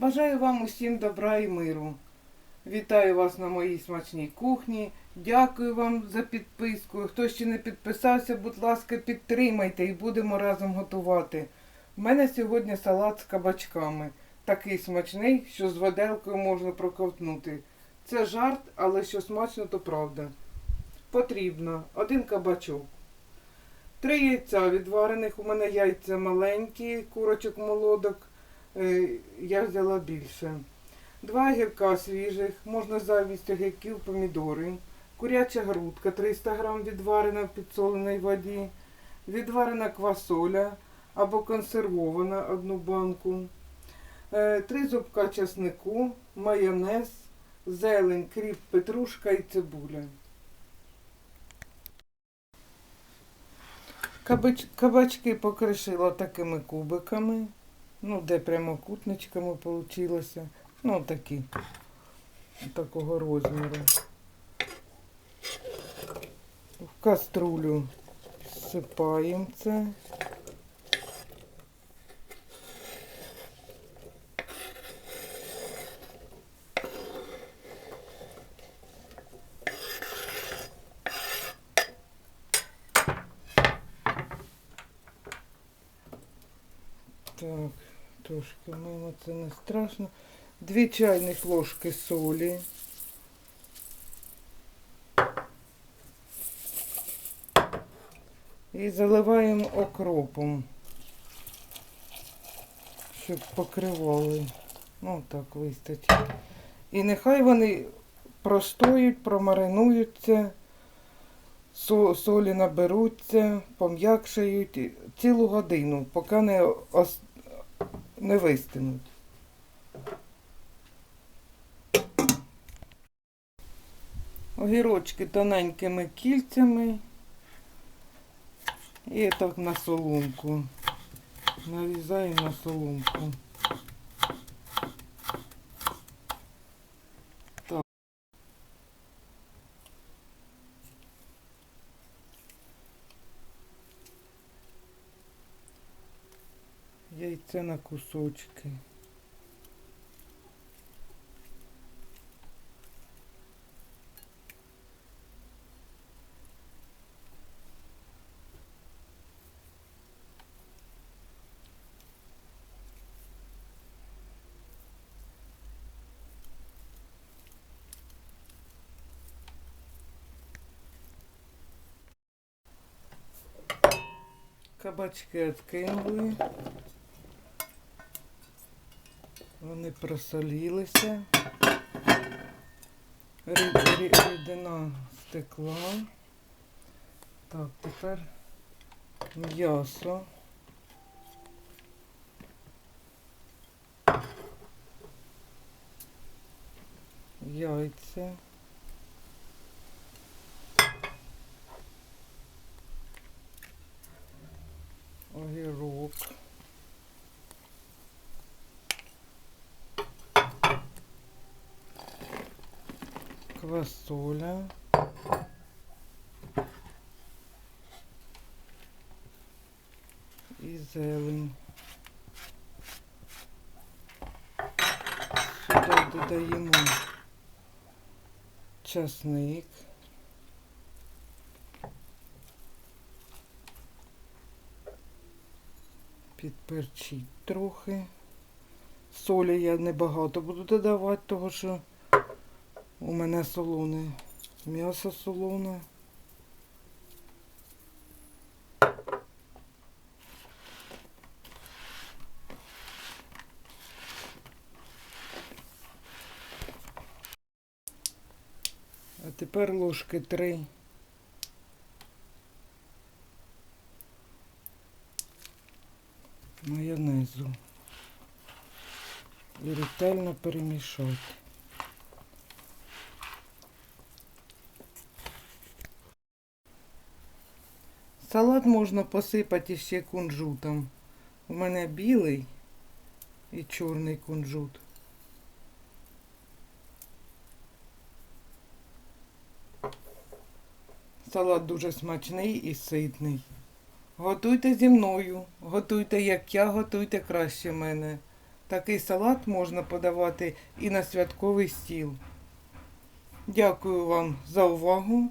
Бажаю вам усім добра і миру. Вітаю вас на моїй смачній кухні. Дякую вам за підписку. Хто ще не підписався, будь ласка, підтримайте і будемо разом готувати. У мене сьогодні салат з кабачками. Такий смачний, що з воделкою можна проковтнути. Це жарт, але що смачно, то правда. Потрібно один кабачок. Три яйця відварених. У мене яйця маленькі, курочок молодок. Е, Я взяла більше. Два гірка свіжих, можна замість огірків помідори. Куряча грудка 300 грам відварена в підсоленій воді. Відварена квасоля або консервована одну банку. Е, Три зубка часнику, майонез, зелень, кріп, петрушка і цибуля. Кабач, кабачки покришила такими кубиками. Ну, де прямокутничками получилося. Ну, такі. Такого розміру. В каструлю всипаємо це. Так, трошки мимо це не страшно. Дві чайних ложки солі. І заливаємо окропом, щоб покривали. Ну так вистачить. І нехай вони простоють, промаринуються, солі наберуться, пом'якшають цілу годину, поки не, не вистинуть. Огірочки тоненькими кільцями. І так на соломку. Нарізаю на соломку. Яйце на кусочки. Кабачки відкинули. Вони просолілися. Рі- рі- Рідина стекла. Так, тепер м'ясо. Яйця. Квасоля. І зелень. Сюди додаємо часник. Підперчить трохи. Солі я небагато буду додавати, тому що у мене солоне. М'ясо солоне. А тепер ложки три. Майонезу. І ретельно перемішати. Салат можна посипати ще кунжутом. У мене білий і чорний кунжут. Салат дуже смачний і ситний. Готуйте зі мною. Готуйте, як я, готуйте краще мене. Такий салат можна подавати і на святковий стіл. Дякую вам за увагу.